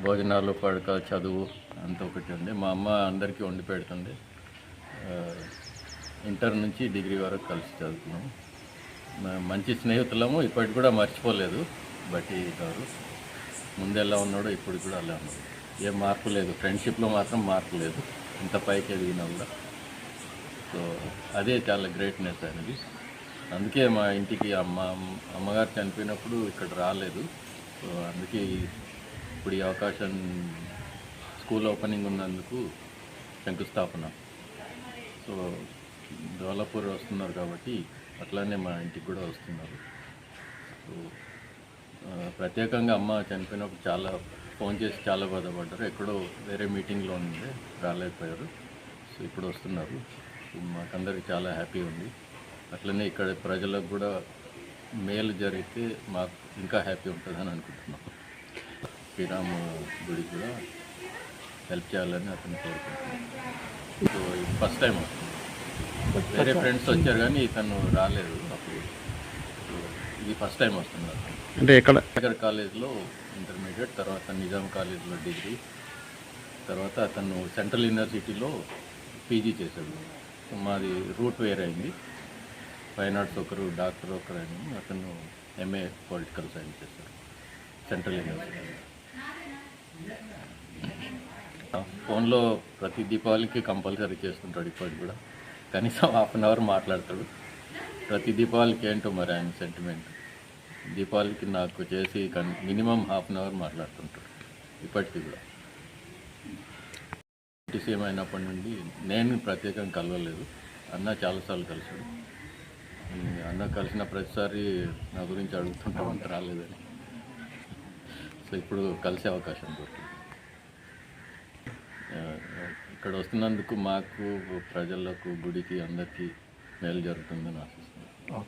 భోజనాలు పడక చదువు అంత ఒకటి ఉంది. మా అమ్మ అందరికీ వండి పెడుతుంది. ఇంటర్ నుంచి డిగ్రీ వరకు కలిసి చదువుకున్నాము మంచి స్నేహితులము. ఇప్పటికి కూడా మర్చిపోలేదు. బట్టి గారు ముందెలా ఉన్నాడో ఇప్పుడు కూడా అలా ఉన్నాడు. ఏం మార్పు లేదు. ఫ్రెండ్షిప్లో మాత్రం మార్పు లేదు. ఇంత పైకి ఎదిగినా కూడా. సో అదే చాలా గ్రేట్నెస్ అనేది. అందుకే మా ఇంటికి అమ్మ అమ్మగారు చనిపోయినప్పుడు ఇక్కడ రాలేదు. సో అందుకే ఇప్పుడు ఈ అవకాశం స్కూల్ ఓపెనింగ్ ఉన్నందుకు శంకుస్థాపన. సో డెవలపర్ వస్తున్నారు కాబట్టి అట్లానే మా ఇంటికి కూడా వస్తున్నారు. సో ప్రత్యేకంగా అమ్మ చనిపోయినప్పుడు చాలా ఫోన్ చేసి చాలా బాధపడ్డారు. ఎక్కడో వేరే మీటింగ్లో ఉండే రాలేకపోయారు. సో ఇప్పుడు వస్తున్నారు. మాకందరికి చాలా హ్యాపీ ఉంది. అట్లనే ఇక్కడ ప్రజలకు కూడా మేలు జరిగితే మాకు ఇంకా హ్యాపీ ఉంటుందని అనుకుంటున్నాం. శ్రీరామ గుడి కూడా హెల్ప్ చేయాలని అతను కోరుకుంటున్నాను. ఫస్ట్ టైం వస్తుంది వేరే ఫ్రెండ్స్ వచ్చారు కానీ ఇతను రాలేదు అప్పుడు. ఇది ఫస్ట్ టైం వస్తున్నారు అంటే ఎక్కడ? నగర్ కాలేజ్లో ఇంటర్మీడియట్ తర్వాత నిజాం కాలేజ్లో డిగ్రీ తర్వాత అతను సెంట్రల్ యూనివర్సిటీలో పీజీ చేశాడు. మాది రూట్ వేరే అయింది. ఫైన్ ఆర్ట్స్ ఒకరు డాక్టర్ ఒకరు అని అతను ఎంఏ పొలిటికల్ సైన్స్ చేశాడు సెంట్రల్ యూనివర్సిటీ ఫోన్లో ప్రతి దీపావళికి కంపల్సరీ చేస్తుంటాడు ఇప్పటికి కూడా. కనీసం హాఫ్ అన్ అవర్ మాట్లాడతాడు. ప్రతి దీపావళికి ఏంటో మరి ఆయన సెంటిమెంట్ దీపావళికి నాకు చేసి మినిమం హాఫ్ అన్ అవర్ మాట్లాడుతుంటాడు ఇప్పటికీ కూడా. సీఎం అయినప్పటి నుండి నేను ప్రత్యేకంగా కలవలేదు. అన్న చాలాసార్లు కలిసాడు అన్న కలిసిన ప్రతిసారి నా గురించి అడుగుతుంటామంటే రాలేదని. సో ఇప్పుడు కలిసే అవకాశం దొరికింది ఇక్కడ వస్తున్నందుకు మాకు ప్రజలకు గుడికి అందరికీ మేలు జరుగుతుందని ఆశిస్తున్నాను